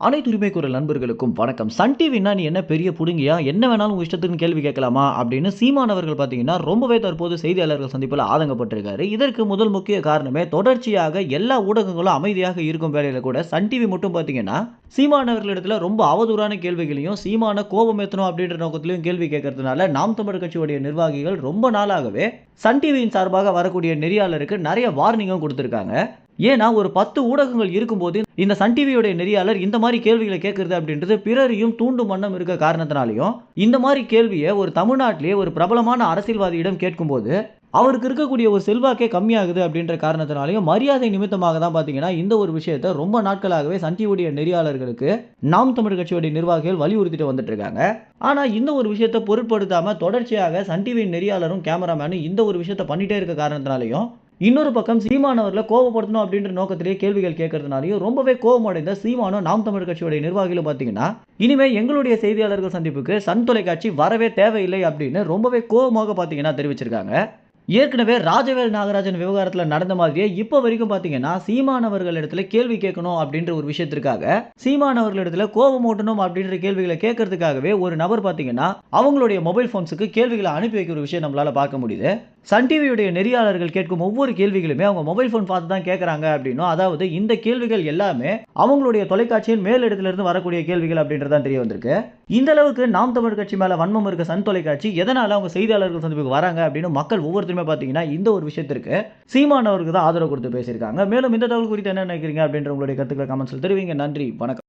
அனைத்து உரிமை குரல் நண்பர்களுக்கும் வணக்கம். சன் டிவினா நீ என்ன பெரிய புடுங்கியா? என்ன வேணாலும் உங்க இஷ்டத்துக்கு கேள்வி கேட்கலாமா? அப்படின்னு சீமானவர்கள் பார்த்தீங்கன்னா ரொம்பவே தற்போது செய்தியாளர்கள் சந்திப்பில் ஆதங்கப்பட்டிருக்காரு. இதற்கு முதல் முக்கிய காரணமே தொடர்ச்சியாக எல்லா ஊடகங்களும் அமைதியாக இருக்கும் வேலையில் கூட சன் டிவி மட்டும் பார்த்தீங்கன்னா சீமான் ரொம்ப அவதூறான கேள்விகளையும் சீமான கோபம் ஏற்றணும் அப்படின்ற நோக்கத்திலையும் கேள்வி கேட்கறதுனால நாம் தமிழர் கட்சியுடைய நிர்வாகிகள் ரொம்ப நாளாகவே சன் டிவியின் சார்பாக வரக்கூடிய நெறியாளருக்கு நிறைய வார்னிங்கும் கொடுத்துருக்காங்க. ஏன்னா ஒரு பத்து ஊடகங்கள் இருக்கும்போது இந்த சன் டிவியோடைய நெறியாளர் இந்த மாதிரி கேள்விகளை கேட்கறது அப்படின்றது பிறரையும் தூண்டும் வண்ணம் இருக்க காரணத்தினாலையும் இந்த மாதிரி கேள்வியை ஒரு தமிழ்நாட்டிலேயே ஒரு பிரபலமான அரசியல்வாதியிடம் கேட்கும்போது அவருக்கு இருக்கக்கூடிய ஒரு செல்வாக்கே கம்மியாகுது அப்படின்ற காரணத்தினாலையும் மரியாதை நிமித்தமாக தான் பார்த்தீங்கன்னா இந்த ஒரு விஷயத்தை ரொம்ப நாட்களாகவே சன் டிவியுடைய நெறியாளர்களுக்கு நாம் தமிழ் கட்சியுடைய நிர்வாகிகள் வலியுறுத்திட்டு வந்துட்டு இருக்காங்க. ஆனால் இந்த ஒரு விஷயத்தை பொருட்படுத்தாமல் தொடர்ச்சியாக சன் டிவியின் நெறியாளரும் கேமராமேனும் இந்த ஒரு விஷயத்தை பண்ணிட்டே இருக்க காரணத்தினாலையும் இன்னொரு பக்கம் சீமானவர்களை கோவப்படுத்தணும் அப்படின்ற நோக்கத்திலேயே கேள்விகள் கேட்கறதுனாலையும் ரொம்பவே கோபமடைந்த சீமானும் நாம் தமிழ் கட்சியுடைய நிர்வாகிகளும் பார்த்தீங்கன்னா இனிமே எங்களுடைய செய்தியாளர்கள் சந்திப்புக்கு சன் தொலைக்காட்சி வரவே தேவையில்லை அப்படின்னு ரொம்பவே கோபமாக பார்த்தீங்கன்னா தெரிவிச்சிருக்காங்க. ஏற்கனவே ராஜவேல் நாகராஜன் விவகாரத்தில் நடந்த மாதிரியே இப்போ வரைக்கும் பார்த்தீங்கன்னா சீமானவர்கள் இடத்துல கேள்வி கேட்கணும் அப்படின்ற ஒரு விஷயத்திற்காக சீமானவர்கள் இடத்துல கோபம் ஓட்டணும் அப்படின்ற கேள்விகளை கேட்கறதுக்காகவே ஒரு நபர் பார்த்தீங்கன்னா அவங்களுடைய மொபைல் ஃபோன்ஸுக்கு கேள்விகளை அனுப்பி வைக்கிற விஷயம் நம்மளால பார்க்க முடியுது. சன் டிவியுடைய நெறியாளர்கள் கேட்கும் ஒவ்வொரு கேள்விகளுமே அவங்க மொபைல் ஃபோன் பார்த்து தான் கேட்குறாங்க அப்படின்னும் அதாவது இந்த கேள்விகள் எல்லாமே அவங்களுடைய தொலைக்காட்சியின் மேலிடத்துல இருந்து வரக்கூடிய கேள்விகள் அப்படின்றதான் தெரிய வந்திருக்கு. இந்த அளவுக்கு நாம் தமிழ் கட்சி மேல வன்மம் இருக்க சன் தொலைக்காட்சி எதனால அவங்க செய்தியாளர்கள் சந்திப்புக்கு வராங்க அப்படின்னு மக்கள் ஒவ்வொருத்தருமே பார்த்தீங்கன்னா இந்த ஒரு விஷயத்திற்கு சீமானவருக்கு தான் ஆதரவு கொடுத்து பேசியிருக்காங்க. மேலும் இந்த தகவல் குறித்து என்ன நினைக்கிறீங்க அப்படின்ற உங்களுடைய கருத்துக்களை கமெண்ட்ஸில் தெரிவிங்க. நன்றி. வணக்கம்.